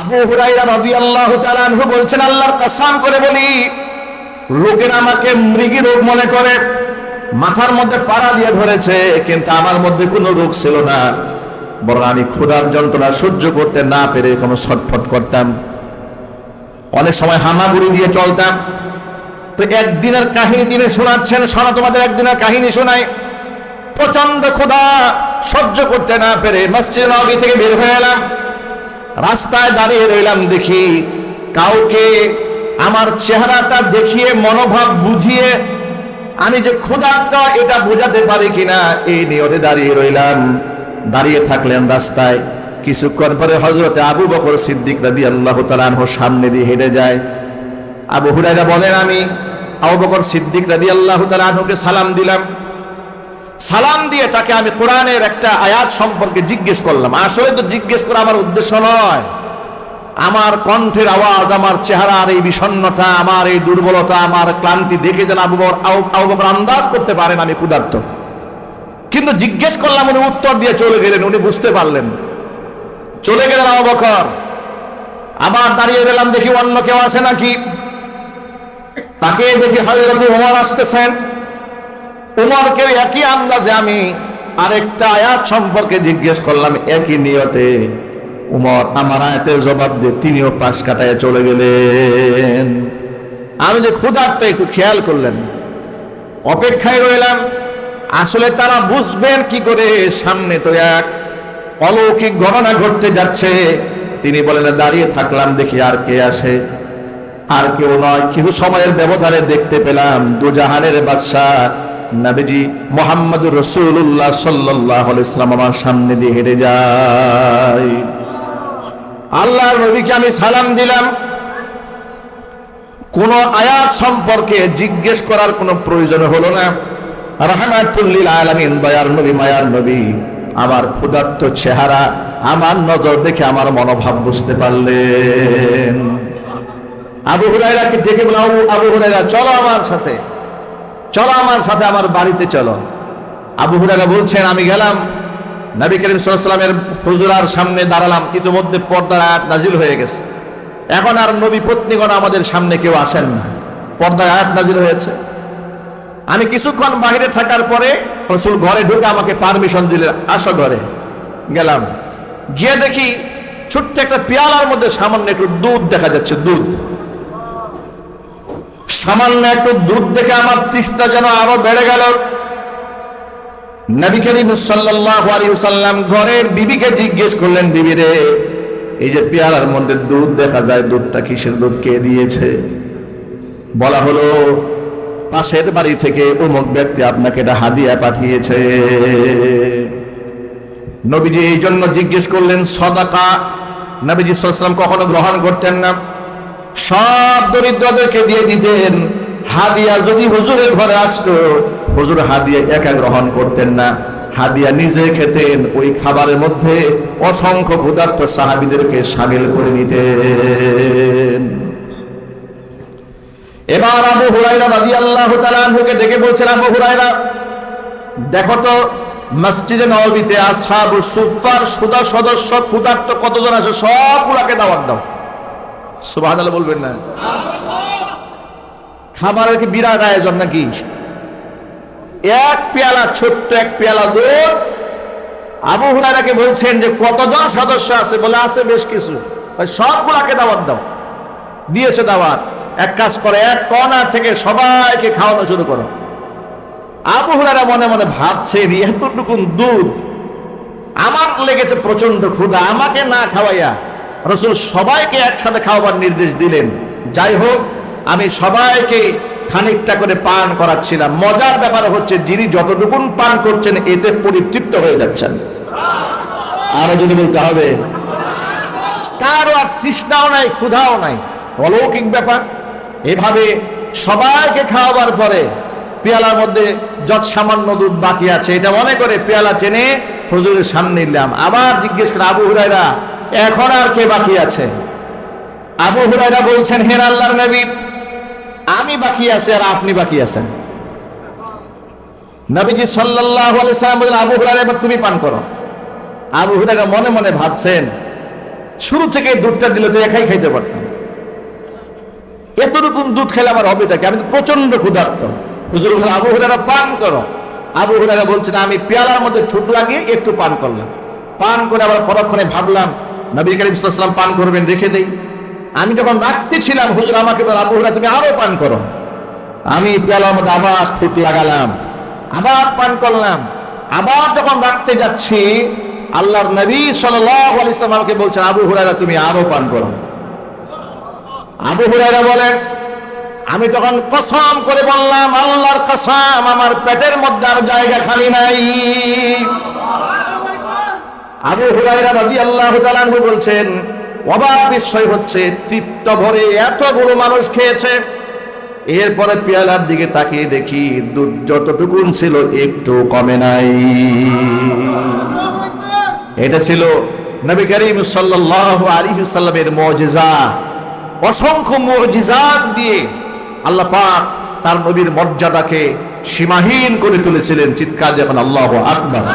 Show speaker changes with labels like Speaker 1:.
Speaker 1: আবু হুরাইরা রাদিয়াল্লাহু তাআলা আনহু বলছেন, আল্লাহর কসম করে বলি, লোকেরা আমাকে মৃগী রোগ মনে করে, মাথার মধ্যে পাড়া দিয়ে ধরেছে, কিন্তু আমার মধ্যে কোনো রোগ ছিল না। বরং আমি ক্ষুধার যন্ত্রণা সহ্য করতে না পেরে কোনো ছটফট করতাম। অনেক সময় হামাগুড়ি দিয়ে চলতাম। তো একদিনের কাহিনী তিনি শোনাচ্ছেন শোনা তোমাদের একদিনের কাহিনী শোনাই। প্রচণ্ড ক্ষুধা সহ্য করতে না পেরে মসজিদ নবী থেকে বের হয়ে এলাম। রাস্তায় দাঁড়িয়ে রইলাম দেখি কাউকে আমার চেহারাটা দেখিয়ে, মনোভাব বুঝিয়ে আমি যে ক্ষুধার্ত, এটা বোঝাতে পারি কিনা, এই নিয়তে দাঁড়িয়ে রইলাম। দাঁড়িয়ে থাকলেন রাস্তায়। কিছুক্ষণ পরে হজরতে আবু বকর সিদ্দিক রাদি আল্লাহ তালানহর সামনে দিয়ে হেঁটে যায়। আবু হুরাইরা বলেন, আমি আবু বকর সিদ্দিক রাদি আল্লাহ তালানহকে সালাম দিলাম। সালাম দিয়ে তাকে আমি কোরআনের একটা আয়াত সম্পর্কে জিজ্ঞেস করলাম। আসলে তো জিজ্ঞেস করা আমার উদ্দেশ্য নয়। আমার কণ্ঠের আওয়াজ, আমার চেহারার এই বিষণ্ণতা, আমার এই দুর্বলতা, আমার ক্লান্তি দেখে যেন আবু বকর- আবু- আবু আন্দাজ করতে পারেন আমি ক্ষুধার্ত। কিন্তু জিজ্ঞেস করলাম, উনি উত্তর দিয়ে চলে গেলেন, উনি বুঝতে পারলেন। চলে গেলেন আবু বকর। আবার দাঁড়িয়ে গেলাম দেখি অন্য কেউ আছে নাকি? তাকে দেখি হজরত ওমর আসতেছেন। উমরকে একই আন্দাজে আমি আরেকটা আয়াত সম্পর্কে জিজ্ঞেস করলাম, একই নিয়তে। উমর, আমার আয়াতের জবাব দিয়ে তিনিও পাশ কাটায় চলে গেলেন। আমি যে ক্ষুধার্ত একটু খেয়াল করলেন। অপেক্ষায় রইলাম, আসলে তারা বুঝবেন কি করে সামনে তো এক অলৌকিক গণনা ঘটতে যাচ্ছে। তিনি বলেন, দাঁড়িয়ে থাকলাম, দেখি আর কে আসে। আর কেউ নয়, কিছু সময়ের ব্যবধানে দেখতে পেলাম, দুজাহানের বাদশাহ নাবিজি মোহাম্মদ রসুল্লাহ সাল্লাহ ইসলাম আমার সামনে দিয়ে হেঁটে যায়। আল্লাহর নবীকে আমি সালাম দিলাম। কোন আয়াত সম্পর্কে জিজ্ঞেস করার কোনো প্রয়োজন হলো না। রহমাতুল্লিল আলামিন, দয়ার নবী, মায়ার নবী, আমার ক্ষুধার্ত চেহারা, আমার নজর দেখে আমার মনোভাব বুঝতে পারলেন। আবু হুরাইরাকে ডেকে বলে আবু আবু হুরাইরা চলো আমার সাথে। চলো আমার সাথে আমার বাড়িতে চলো। আবু হুরাইরা বলছেন, আমি গেলাম। নবী করিম সাল্লামের হুজুরার সামনে দাঁড়ালাম। ইতিমধ্যে পর্দার আয়াত নাজিল হয়ে গেছে। এখন আর নবী পত্নীগণ আমাদের সামনে কেউ আসেন না। পর্দার আয়াত নাজিল হয়েছে। আমি কিছুক্ষণ বাইরে থাকার পরে রসুল ঘরে ঢুকে আমাকে পারমিশন দিলেন, আসো ঘরে। গেলাম। গিয়ে দেখি ছোট্ট একটা পেয়ালার মধ্যে সামান্য একটু দুধ দেখা যাচ্ছে, দুধ। সামান্য একটু দুধ দেখে আমার তৃষ্ণা যেন আরও বেড়ে গেল। নবী করিম সাল্লাম ঘরের বিবিকে জিজ্ঞেস করলেন রে, এই যে পেয়ালার মধ্যে দেখা যায়, দুধটা কিসের দুধ, কে দিয়েছে? বলা হলো, পাশের বাড়ি থেকে অমুক ব্যক্তি আপনাকে এটা হাদিয়া পাঠিয়েছে। নবীজি এই জন্য জিজ্ঞেস করলেন, সদাকা? নবীজি সাল্লাম কখনো গ্রহণ করতেন না। সব দরিদ্রদেরকে দিয়ে দিতেন। হাদিয়া যদি হুজুরের ঘরে আসতো, হুজুর হাদিয়া একা গ্রহণ করতেন না। হাদিয়া নিজে খেতেন, ওই খাবারের মধ্যে অসংখ্য ক্ষুধার্ত সাহাবিদেরকে সামিল করে নিতেন। এবার আবু হুরাইরা রাদিয়াল্লাহু তাআলা আনহুকে ডেকে বলছেন, আবু হুরাইরা দেখো তো, মসজিদে নববীতে আসহাবু সুফার সুদা সদস্য ক্ষুধার্ত কতজন আছে? সবগুলাকে দাওয়াত দাও। সুবহানাল্লাহ বলবেন না। খাবারের কি বিরাট আয়োজন নাকি? এক পেয়ালা, ছোট্ট এক পেয়ালা দুধ। আবু হুরাইরাকে বলছেন যে, কতজন সদস্য আছে? বলে, আছে বেশ কিছু। সবগুলাকে দাওয়াত দাও। দিয়েছে দাওয়াত। এক কাজ করে, এক কর্নার থেকে সবাইকে খাওয়ানো শুরু করো। আবু হুরারা মনে মনে ভাবছেন এতটুকুন দুধ আমার লেগেছে প্রচণ্ড ক্ষুধা, আমাকে না খাওয়াইয়া রসুল সবাইকে একসাথে খাওয়াবার নির্দেশ দিলেন। যাই হোক, আমি সবাইকে খানিকটা করে পান করাচ্ছিলাম। মজার ব্যাপার হচ্ছে, যিনি যতটুকুন পান করছেন, এতে পরিতৃপ্ত হয়ে যাচ্ছেন। আরও যদি বলতে হবে, কারও আর তৃষ্ণাও নাই, ক্ষুধাও নাই। অলৌকিক ব্যাপার। এভাবে সবাইকে খাওয়াবার পরে পেয়ালার মধ্যে যত সামান্য দুধ বাকি আছে, এটা মনে করে পেয়ালা চেনে হুজুরের সামনে নিলাম আবার জিজ্ঞেস করে আবু হুরাইরা এখন আর কে বাকি আছে? আবু হুরাইরা বলছেন হের আল্লাহর নবী, আমি বাকি আছি আর আপনি বাকি আছেন। নবীজি সাল্লাল্লাহু আলাইহি বললেন, আবু হুরাইরা এবার তুমি পান করো। আবু হুরাইরা মনে মনে ভাবছেন, শুরু থেকে দুধটা দিলে তো একাই খাইতে পারতাম। এতটুকু দুধ খেলে আমার হবেটা কি? আমি তো প্রচণ্ড ক্ষুধার্ত। হুজুর আবু হুরারা পান করো। আবু হুরারা বলছেন, আমি পেয়ালার মধ্যে ঠুট লাগিয়ে একটু পান করলাম। পান করে আবার পরক্ষণে ভাবলাম নবী করিম সাল্লাম পান করবেন রেখে দেই। আমি যখন রাখতে ছিলাম হুজুর আমাকে বলল, আবু তুমি আরও পান করো। আমি মধ্যে আবার ঠুট লাগালাম আবার পান করলাম। আবার যখন রাখতে যাচ্ছি আল্লাহর নবী সাল্লাম আমাকে বলছেন আবু হুরাইরা তুমি আরও পান করো। আবু হুরাইরা বলেন আমি তখন কসম করে বললাম আল্লাহর কসম আমার পেটের মধ্যে আর জায়গা খালি নাই। আবু হুরায়রা রাদিয়াল্লাহু আল্লাহ আনহু বলছেন, অবাক বিস্ময় হচ্ছে, তৃপ্ত ভরে এত বড় মানুষ খেয়েছে। এরপরে পেয়ালার দিকে তাকিয়ে দেখি, দুধ যতটুকুন ছিল একটু কমে নাই। এটা ছিল নবী করিম সাল্লাল্লাহু আলাইহি সাল্লামের মুজিজা। অসংখ্য মুজিজাত দিয়ে আল্লাহ পাক তার নবীর মর্যাদাকে সীমাহীন করে তুলেছিলেন, চিৎকার যখন আল্লাহু আকবার।